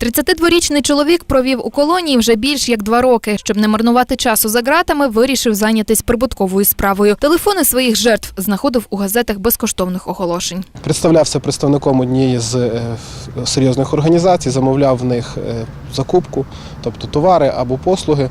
32-річний чоловік провів у колонії вже більш як два роки. Щоб не марнувати часу за ґратами, вирішив зайнятися прибутковою справою. Телефони своїх жертв знаходив у газетах безкоштовних оголошень. Представлявся представником однієї з е, серйозних організацій, замовляв в них е, закупку, тобто товари або послуги,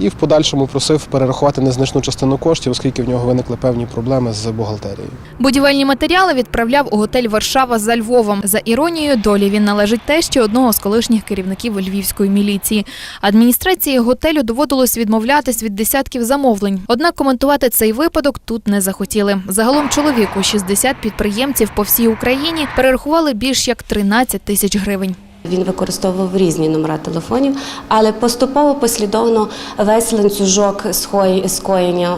і в подальшому просив перерахувати незначну частину коштів, оскільки в нього виникли певні проблеми з бухгалтерією. Будівельні матеріали відправляв у готель Варшава за Львовом. За іронією долі він належить тещі одного з колишніх керівників львівської міліції. Адміністрації готелю доводилось відмовлятись від десятків замовлень. Однак коментувати цей випадок тут не захотіли. Загалом чоловіку 60 підприємців по всій Україні перерахували більш як 13 тисяч гривень. Він використовував різні номера телефонів, але поступово послідовно весь ланцюжок скоєння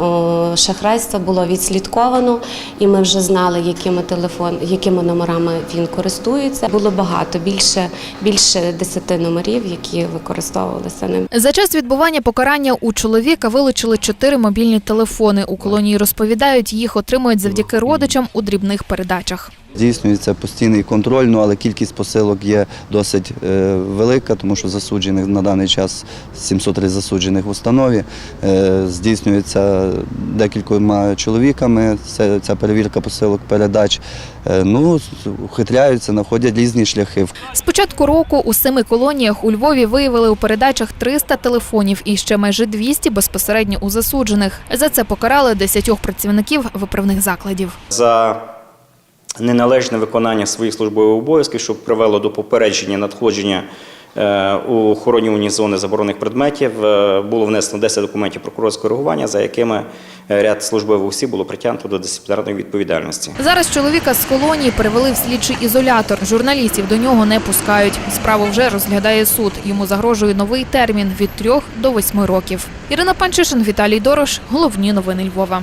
шахрайства було відслідковано, і ми вже знали, якими телефон, якими номерами він користується. Було багато, більше більше десяти номерів, які використовувалися ним. За час відбування покарання у чоловіка вилучили чотири мобільні телефони. У колонії розповідають, їх отримують завдяки родичам у дрібних передачах. Здійснюється постійний контроль, ну, але кількість посилок є досить е, велика, тому що засуджених на даний час 703 засуджених в установі. Е, здійснюється декількома чоловіками. Це, ця перевірка посилок передач. Е, ну, ухитряються, знаходять різні шляхи. З початку року у семи колоніях у Львові виявили у передачах 300 телефонів і ще майже 200 безпосередньо у засуджених. За це покарали 10 працівників виправних закладів. за неналежне виконання своїх службових обов'язків, що привело до попередження надходження е, у охоронювані зони заборонених предметів, е, було внесено 10 документів прокурорського реагування, за якими е, ряд службових осіб було притягнуто до дисциплінарної відповідальності. Зараз чоловіка з колонії перевели в слідчий ізолятор. Журналістів до нього не пускають. Справу вже розглядає суд. Йому загрожує новий термін від 3 до 8 років. Ірина Панчишин, Віталій Дорош. Головні новини Львова.